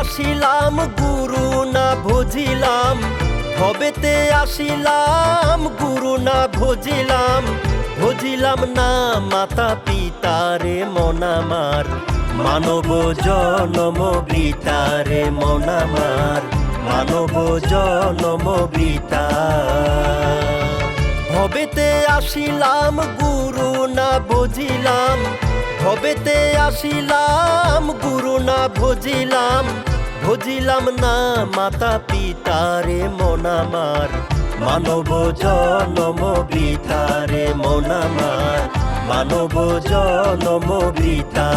আসিলাম, গুরু না ভজিলাম। ভবেতে আসিলাম, গুরু না ভজিলাম। ভজিলাম না মাতা পিতারে মনামার মানব জনম বৃতারে মনামার মানব জনম বৃতা ভবেতে আসিলাম, গুরু না বুঝিলাম ভবেতে আসিলাম গুরু না ভজিলাম। ভজিলাম না মাতা পিতারে মনামার মানব জনম বিতারে মনামার মানব জনম বৃতা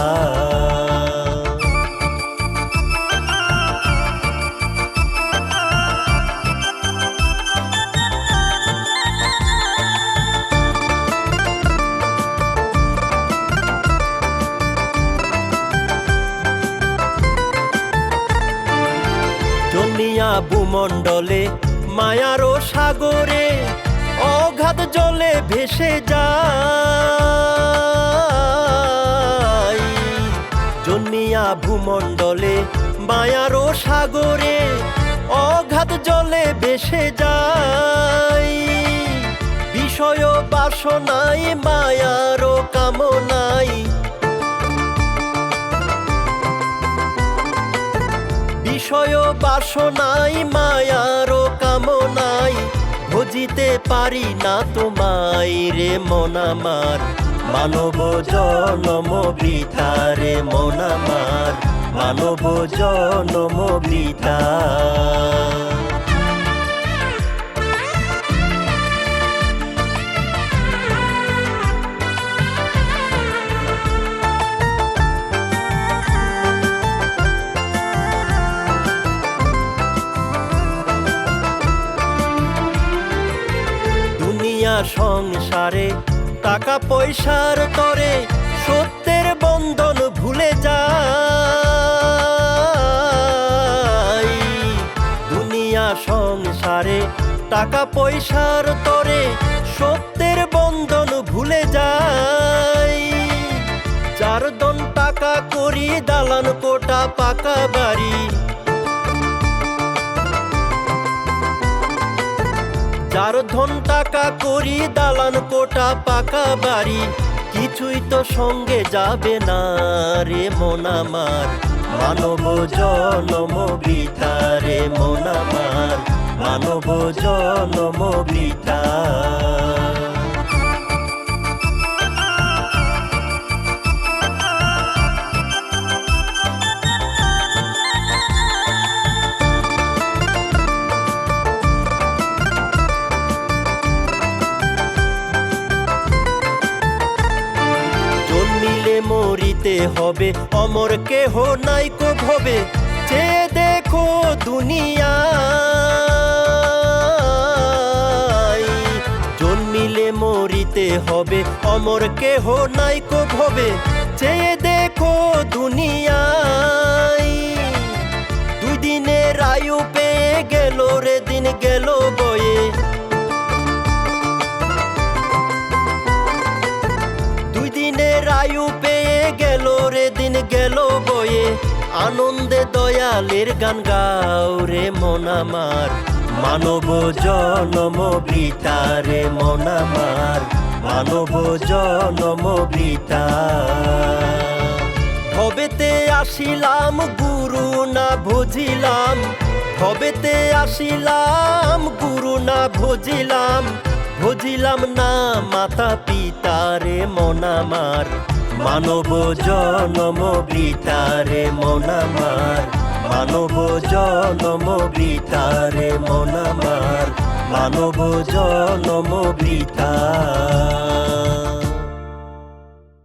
জনিয়া ভূমণ্ডলে মায়ারও সাগরে অঘাত জলে ভেসে যায়। জনিয়া ভূমণ্ডলে মায়ারও সাগরে অঘাত জলে ভেসে যায়। বিষয় বাসনাই মায়ারও কামনাই বিষয় বাসনাই মায়ারও কামনাই। বুঝিতে পারি না তোমায় রে মনামার মানব জনম বৃতারে মনামার মানব জনম বৃতা দুনিয়া সংসারে টাকা পয়সার তরে সত্যের বন্ধন ভুলে যায় দুনিয়া সংসারে টাকা পয়সার তরে সত্যের বন্ধন ভুলে যায় চার দন টাকা করি, দালান কোটা পাকা বাড়ি। যার ধন টাকা করি, দালান কোটা, পাকা বাড়ি, কিছুই তো সঙ্গে যাবে না রে মনামার মানব জনম বিধারে মনামার মানব জনম মরিতে হবে। অমর কেহ নাই কো ভবে। যে দেখো দুনিয়া। জন্মিলে মরিতে হবে। অমর কেহ নাই কো ভবে। যে দেখো দুনিয়ায় আনন্দে দয়ালের গান গাও রে মনামার মানব জনম বৃতারে মনামার মানব জনম বৃতা ভবেতে আসিলাম, গুরু না ভজিলাম ভবেতে আসিলাম, গুরু না ভজিলাম ভজিলাম না মাতা পিতা রে পিতারে মনামার মানব জনম বিতারে মনামার মানব জনম বিতারে মনামার মানব জনম বৃতা